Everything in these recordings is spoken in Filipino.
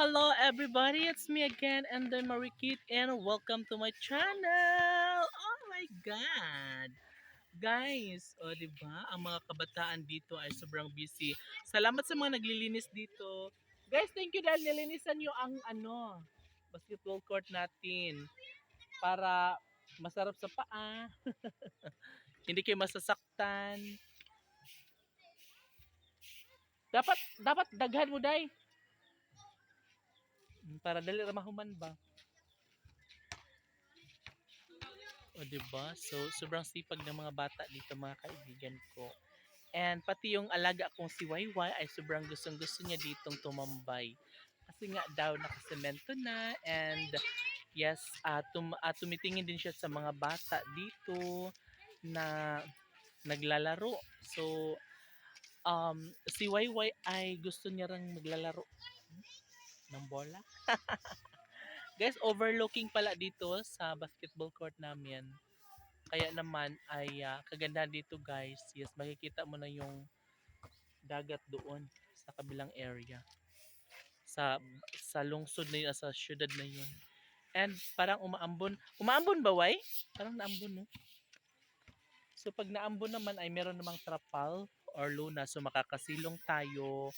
Hello everybody, it's me again, and I'm Marikit, and welcome to my channel! Oh my God! Guys, o oh, di ba? Ang mga kabataan dito ay sobrang busy. Salamat sa mga naglilinis dito. Guys, thank you dahil nilinisan nyo ang ano, basketball court natin para masarap sa paa. Hindi kayo masasaktan. Dapat dapat daghan mo dai. Para dali ra mahuman ba. O di ba? So sobrang sipag ng mga bata dito mga kaibigan ko. And pati yung alaga kong si Wayway ay sobrang gustong gusto niya ditong tumambay. Kasi nga daw nakasemento na and yes, uh, tum uh, tumitingin din siya sa mga bata dito na naglalaro. So um, si Wayway ay gusto niya ring maglalaro ng bola. Guys, overlooking pala dito sa basketball court namin. Kaya naman ay uh, kagandahan dito guys. Yes, makikita mo na yung dagat doon sa kabilang area. Sa sa lungsod na yun, sa syudad na yun. And parang umaambon. Umaambon ba, Wai? Parang naambon, no? So pag naambon naman ay meron namang trapal or luna. So makakasilong tayo.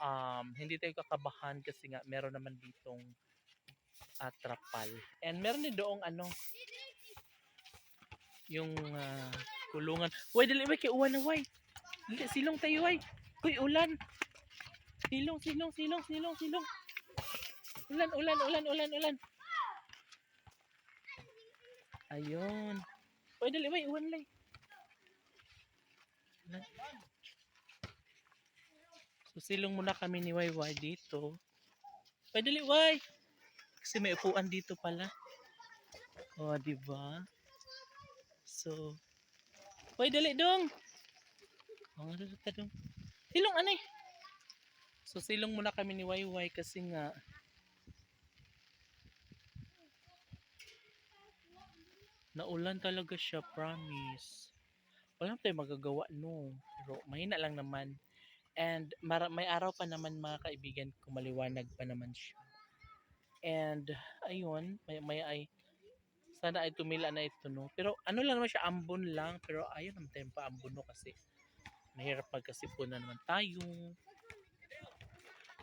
Um, hindi tayo kakabahan kasi nga meron naman ditong uh, trapal. And meron din doong ano, yung uh, kulungan. Uy, dali ba kay uwan na, way. Silong tayo, way. Uy, ulan. Silong, silong, silong, silong, silong. Ulan, ulan, ulan, ulan, ulan. Ayun. Uy, dali, way, uwan lay. Ulan. So, silong muna kami ni Wayway dito. Uy, dali, way. Kasi may upuan dito pala. O, oh, di ba? So, Uy, dali dong. Oh, dali ka dong. Silong anay. So, silong muna kami ni Wayway kasi nga naulan talaga siya, promise. Wala tayo magagawa, no. Pero mahina lang naman. And mara- may araw pa naman mga kaibigan ko, maliwanag pa naman siya. And ayun, may, may ay sana ay tumila na ito no. Pero ano lang naman siya, ambon lang. Pero ayun naman tayo ambon no kasi mahirap pag kasi po na naman tayo.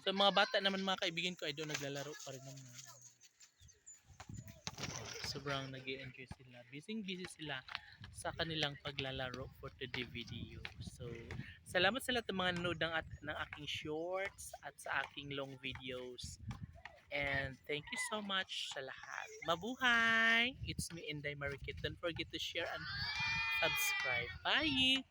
So mga bata naman mga kaibigan ko ay doon naglalaro pa rin naman. Sobrang nag enjoy sila. Busy busy sila sa kanilang paglalaro for today video. So, salamat sa lahat ng mga nanood ng, at, ng aking shorts at sa aking long videos. And thank you so much sa lahat. Mabuhay! It's me, Inday Marikit. Don't forget to share and subscribe. Bye!